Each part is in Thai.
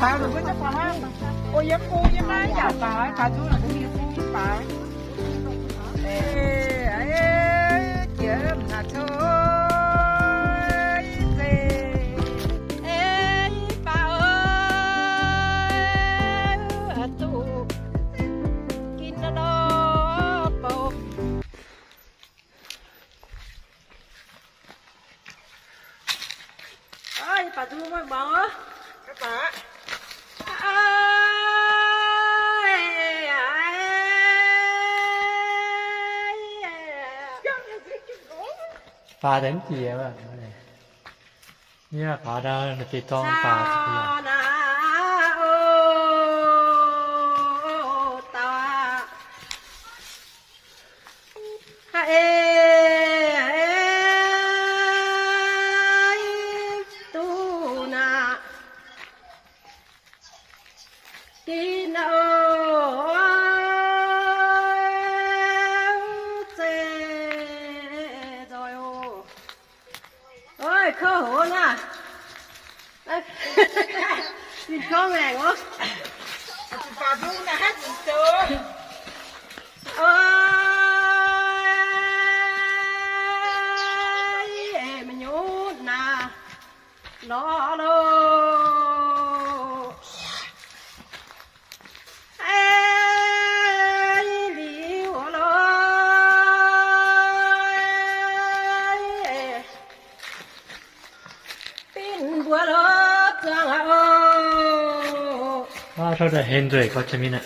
bà đừng có chắc bà ha cô dám cô dám má chả bà bà chú là cũng như cô bà ê ê kia mà thôi bà thu mới bỏ. ฟาเดนเกียบ้างเนี่ยฟาดาติดต้องฟาเดน khơ hổ nha. Nhìn khơ này, ngó Bà Vương đã hát gì chưa Ơi Em nhút nà Nó đâu าเท่ากับเฮนเดรกเขาจะมีนะ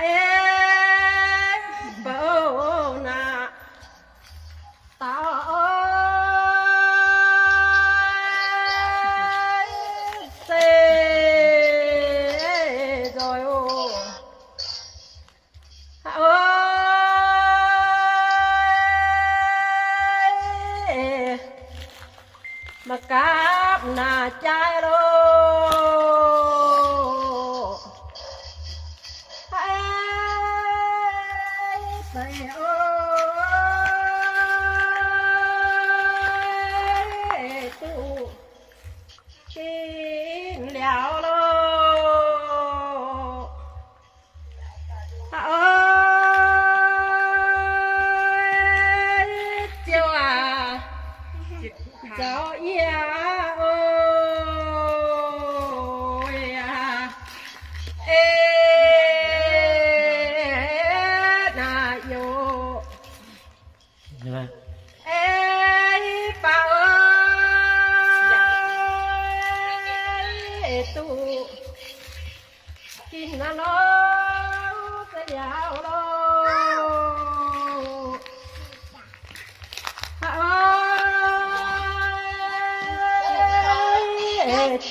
Yeah.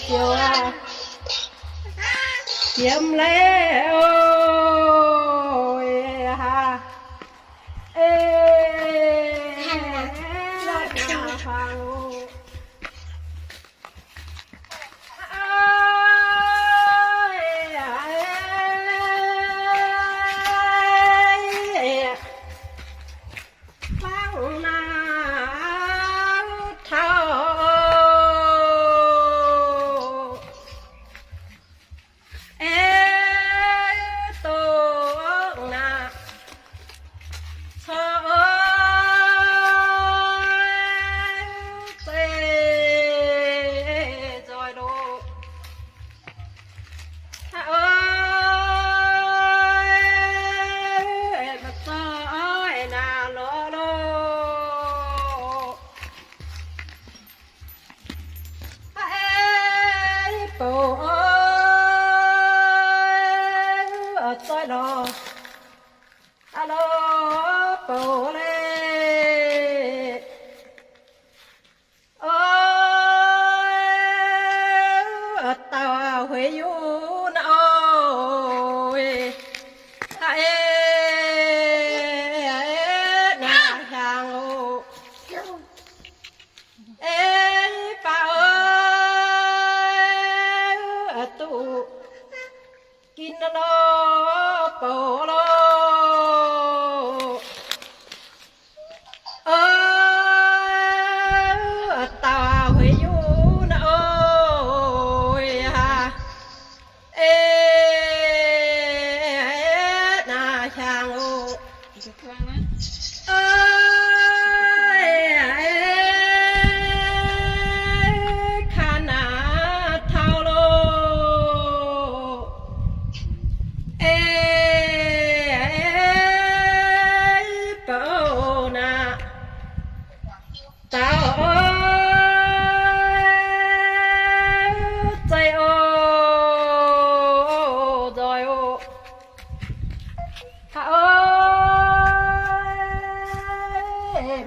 Chiều à kiếm lễ ôi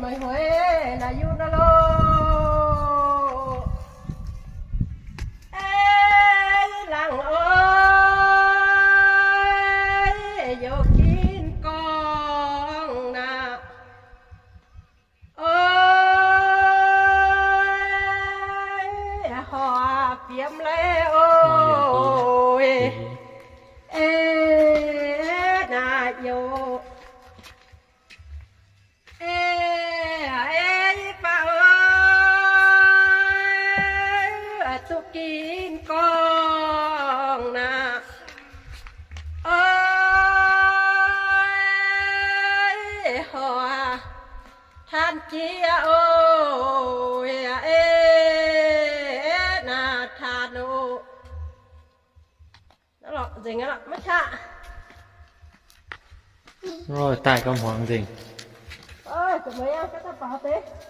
ไม่หวยนายุนโล ตุกกินกองนะโอ้ยหัวท่านเจียโอ้ยเอ๊ะนาทานโอ đó là gì đó mất hạ โอ้ยตายกำหวังจริง ơi tụi mấy em cái tao bảo thế ไม่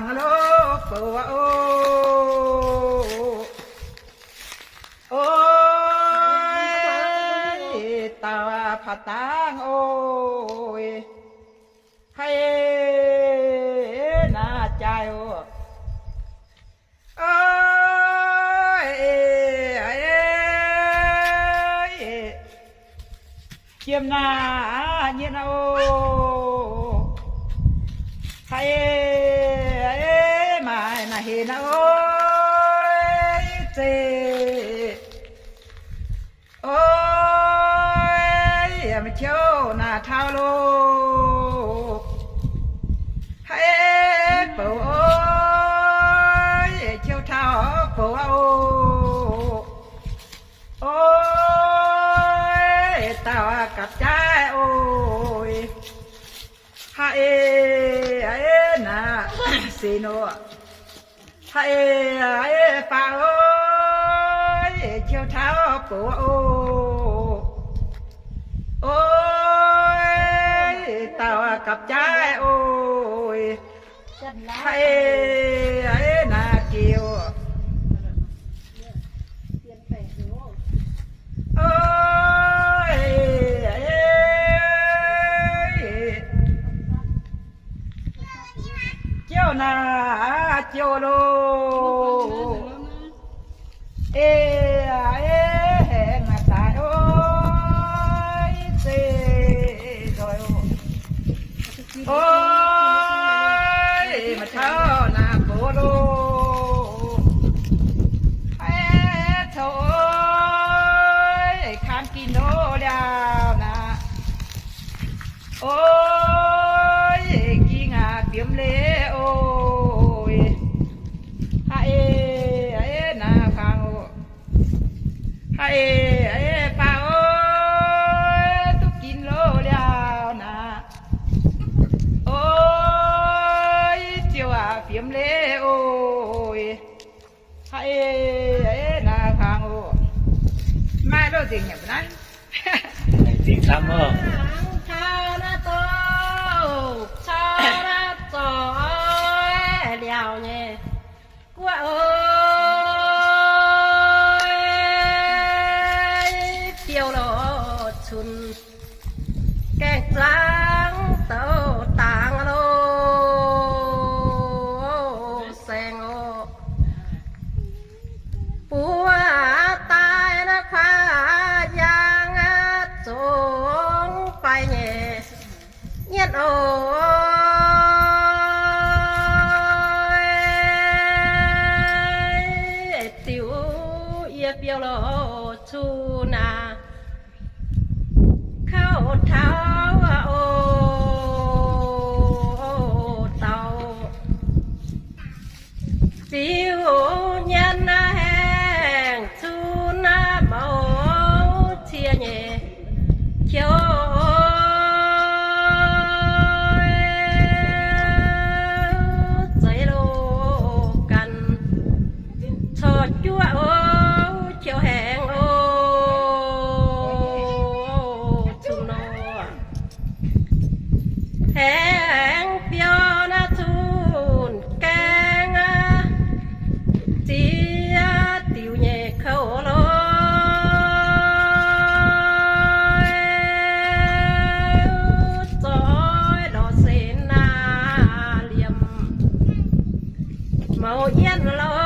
สั่งโลกโอ้โอ้ยตาผาตังโอ้ย ให้น่าใจโอ้โอ้ยเอ้ยเจียมนาเย็นโอ้ให้ กับใจโอ้ยให้ไอ้น่ะสีโนให้ไอ้ป่าโอ้ยเชี่ยวเท้าเป่าโอ้โอ้ยตาว่ากับใจโอ้ย chân lá ให้ไอ้ na cholo ah, eh eh, na ta o te do oh, ฮาเอเอ้ปาโอ้ตุกินโลแล้วนะโอ้ยเจียวอาเปียมเลโอ้ยให้นาทางโอ้ไม่รู้จริงอย่างนั้นจริงซ้ำเออ yan,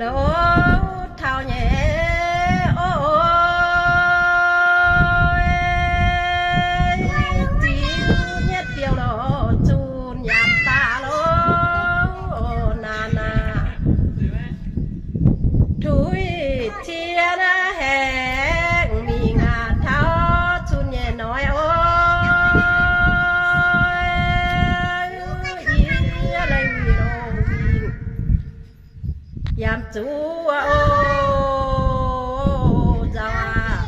แล้เท่าแย่โอ้ยจีเนี่ยเดียวราจู chú ô già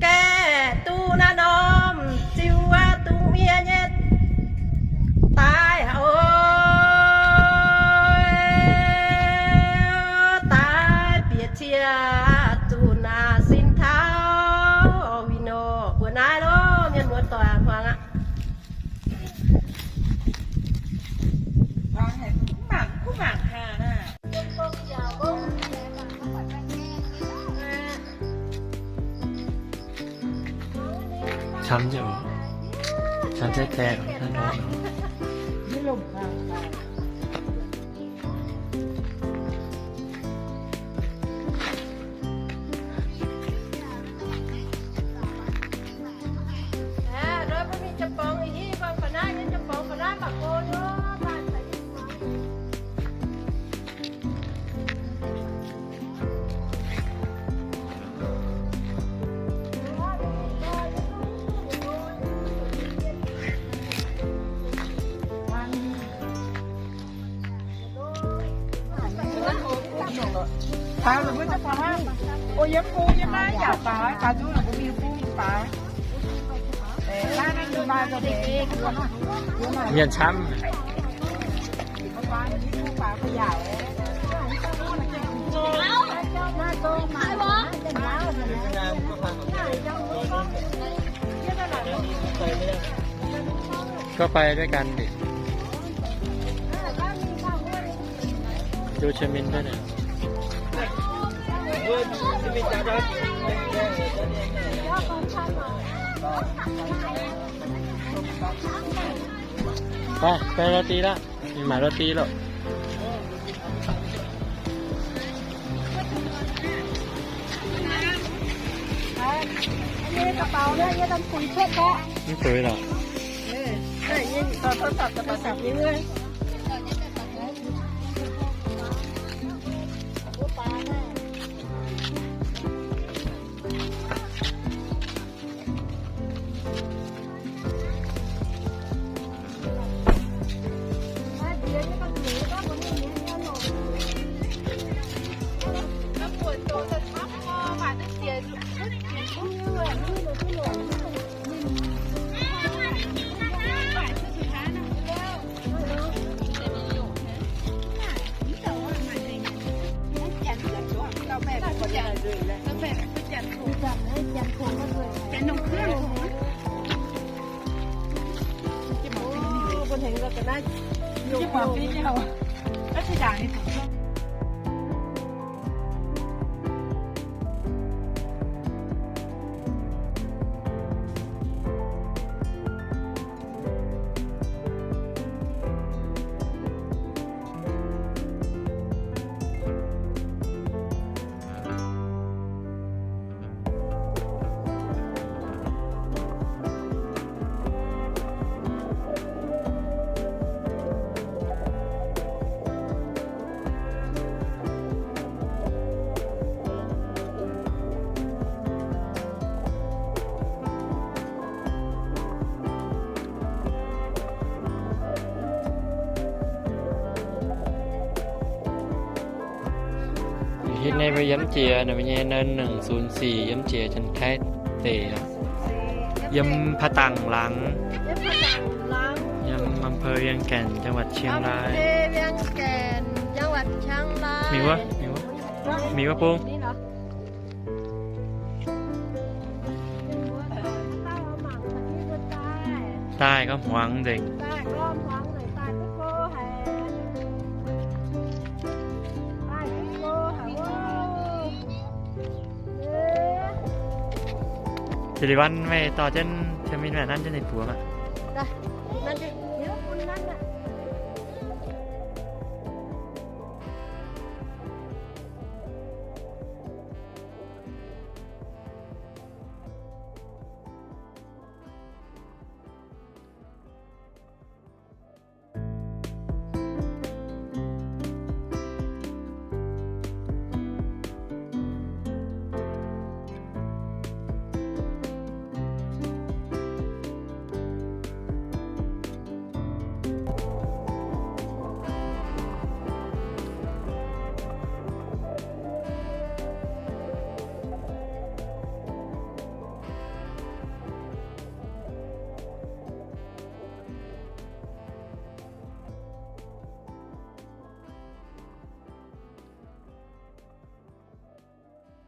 kẻ tu na nom chiu a tu mia nhét tai ôi tai biệt chia tu na ช้ำอยู่ช้ำแท้ๆ ป๋าหรือว่าจะปลาโอ้ยปูยังไม่อยากปลาปลาดูหรือว่มีปูป๋าเออบ้านนั้นดูมาจะเด็กๆทุกคนเงียนช้ำปลาที่ปูปลาขยายก็ไปด้วยกันดิดูเชมินด้วยเนี่ย Good. Give me that up. Ba, cái roti đó, mình mở roti rồi. Đây, cái bao này, cái đâm cùi chết đó. Cái cùi rồi. Ừ, đây, cái tao tao tao tao tao tao tao คือแบยยังคงมาเลยเป็นนมเครื่องโอ้คนเห็นแล้วก็น่าโยกปีเจ้าก็ใช่ด่งนี่ถูกต้อง ไปย้ำเจียนะไม่ใช่เนินหนึ่งศูนย์สี่ย้ำเจียฉันแค่เตะอะย้ำพะตังหลังเย็บผนังหลังย้ำอำเภอเวียงแก่นจังหวัดเชียงรายอำเภอเวียงแก่นจังหวัดเชียงรายมีวะมีวะมีวะปุ้งนี่เหรอใต้เอาหมังมาที่ก็ใต้ใต้ก็หวังเด็กใต้ก้ สิริวัลไม่ต่อเจนจะมีแบบนั้นจะในปัวมาได้นั่นดิเดี๋ยวคุณนั่นน่ะ